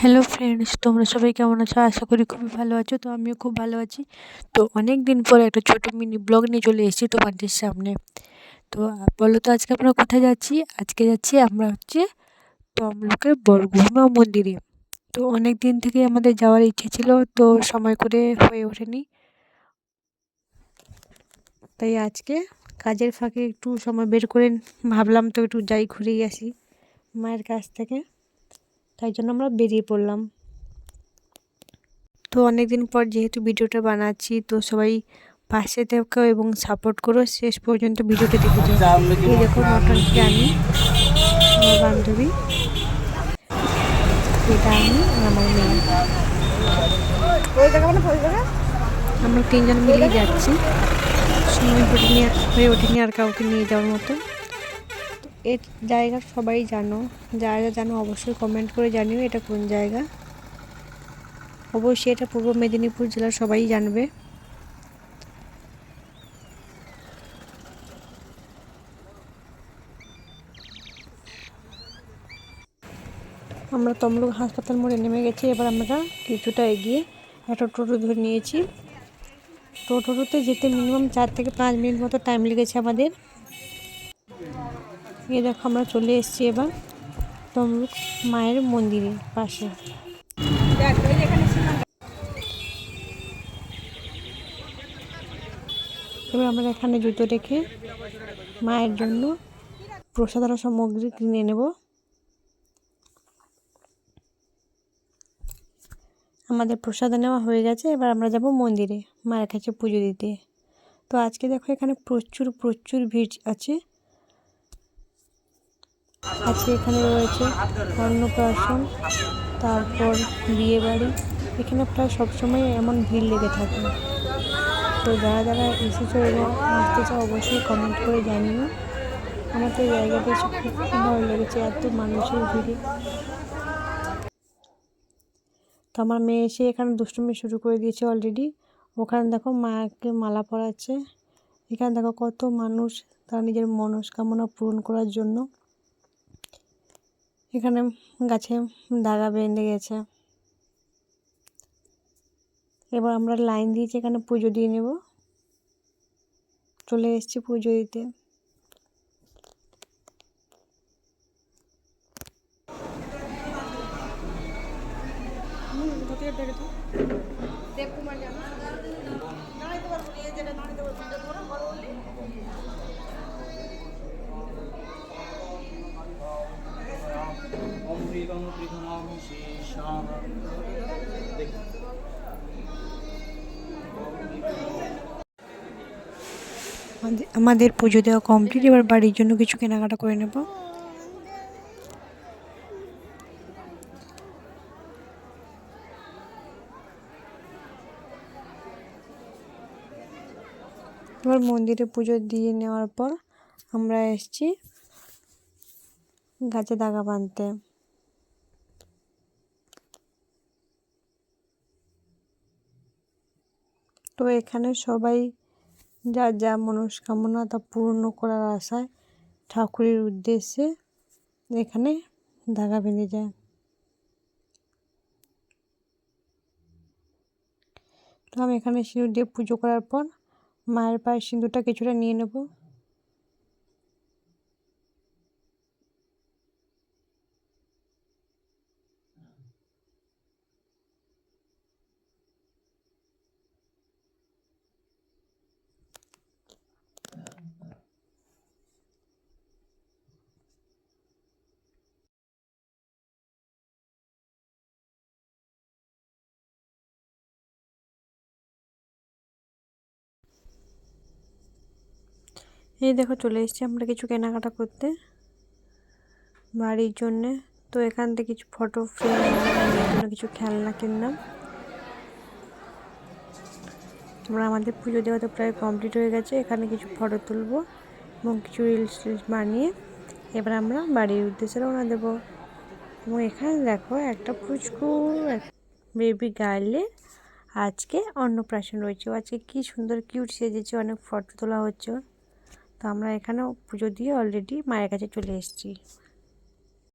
Hello friends তোমরা সবাই কেমন আছো? আশা করি খুবই ভালো আছো, তো আমিও খুব ভালো আছি। তো অনেক দিন পর একটা ছোটো মিনি ব্লগ নিয়ে চলে এসেছি তোমাদের সামনে। তো বলো তো আজকে আমরা কোথায় যাচ্ছি? আজকে যাচ্ছি আমরা হচ্ছে তমলুকের বরগুনা মন্দিরে। তো অনেক দিন থেকে আমাদের যাওয়ার ইচ্ছে ছিল, তো সময় করে হয়ে ওঠেনি। তাই আজকে কাজের ফাঁকে একটু সময় বের করে ভাবলাম তো একটু যাই ঘুরেই আসি মায়ের কাছ থেকে। তাই জন্য আমরা বেরিয়ে পড়লাম। তো অনেক দিন পর যেহেতু ভিডিওটা বানাচ্ছি তো সবাই পাশে দেখো এবং সাপোর্ট করো। শেষ পর্যন্ত ভিডিওটা দেখে যাও। এই দেখো নটনকে আমি আমার বান্ধবী। এটা আমি আমার মেয়ে। আমরা তিনজন মিলেই যাচ্ছি। সময় হয়ে ওঠেনি আর কাউকে নিয়ে যাওয়ার মতো। এর জায়গা সবাই জানো। যারা যা জানো অবশ্যই কমেন্ট করে জানিও এটা কোন জায়গা। অবশ্যই এটা পূর্ব মেদিনীপুর জেলার সবাই জানবে। আমরা তমলুক হাসপাতাল মোড়ে নেমে গেছি, এবার আমরা কিছুটা এগিয়ে একটা টোটো ধরে নিয়েছি। টোটোতে যেতে মিনিমাম চার থেকে পাঁচ মিনিট মতো টাইম লেগেছে আমাদের। এই দেখো আমরা চলে এসেছি এবার তমলুক মায়ের মন্দিরের পাশে। এবার আমরা এখানে জুতো রেখে মায়ের জন্য প্রসাদার সামগ্রী কিনে নেব। আমাদের প্রসাদ নেওয়া হয়ে গেছে, এবার আমরা যাব মন্দিরে মায়ের কাছে পুজো দিতে। তো আজকে দেখো এখানে প্রচুর প্রচুর ভিড় আছে। আছে এখানে রয়েছে অন্নপ্রাশন, তারপর বিয়েবাড়ি। এখানে প্রায় সবসময় এমন ভিড় লেগে থাকে। তো যারা যারা এসেছ এবং আসতে চাও, অবশ্যই কমেন্ট করে জানিও। আমার তো জায়গাটা খুব ভালো লেগেছে, এত মানুষের ভিড়ে। তো আমার মেয়ে এসে এখানে দুষ্টুমি শুরু করে দিয়েছে অলরেডি ওখানে দেখো মাকে মালা পরাচ্ছে। এখানে দেখো কত মানুষ তারা নিজের মনস্কামনা পূরণ করার জন্য এখানে গাছে দাগা বেঁধে গেছে। এবার আমরা লাইন দিয়েছি, এখানে পুজো দিয়ে নেব। চলে এসেছি পুজো দিতে। দেবকুমার আমাদের পুজো দেওয়া কমপ্লিট এবার বাড়ির জন্য কিছু কেনাকাটা করে নেব। এবার মন্দিরে পুজো দিয়ে নেওয়ার পর আমরা এসছি গাছে দাগা বাঁধতে। তো এখানে সবাই যা যা মনস্কামনা তা পূর্ণ করার আশায় ঠাকুরের উদ্দেশ্যে এখানে ধাগা বেঁধে যায়। তো আমি এখানে সিঁদুর দিয়ে পুজো করার পর মায়ের পায়ের সিঁদুরটা কিছুটা নিয়ে নেব। এই দেখো চলে এসেছি আমরা কিছু কেনাকাটা করতে, বাড়ির জন্যে। তো এখান থেকে কিছু ফটো ফ্রেম কিছু খেলনা কিনলাম। আমরা আমাদের পুজো দেওয়া তো প্রায় কমপ্লিট হয়ে গেছে, এখানে কিছু ফটো তুলবো এবং কিছু রিলস টিলস বানিয়ে এবার আমরা বাড়ির উদ্দেশ্যে রওনা দেবো। এবং এখানে দেখো একটা পুচকু বেবি গার্লের আজকে অন্নপ্রাশন রয়েছে। আজকে কি সুন্দর কিউট সেজেছে, অনেক ফটো তোলা হচ্ছে তো আমরা এখানেও পুজো দিয়ে অলরেডি মায়ের কাছে চলে এসেছি।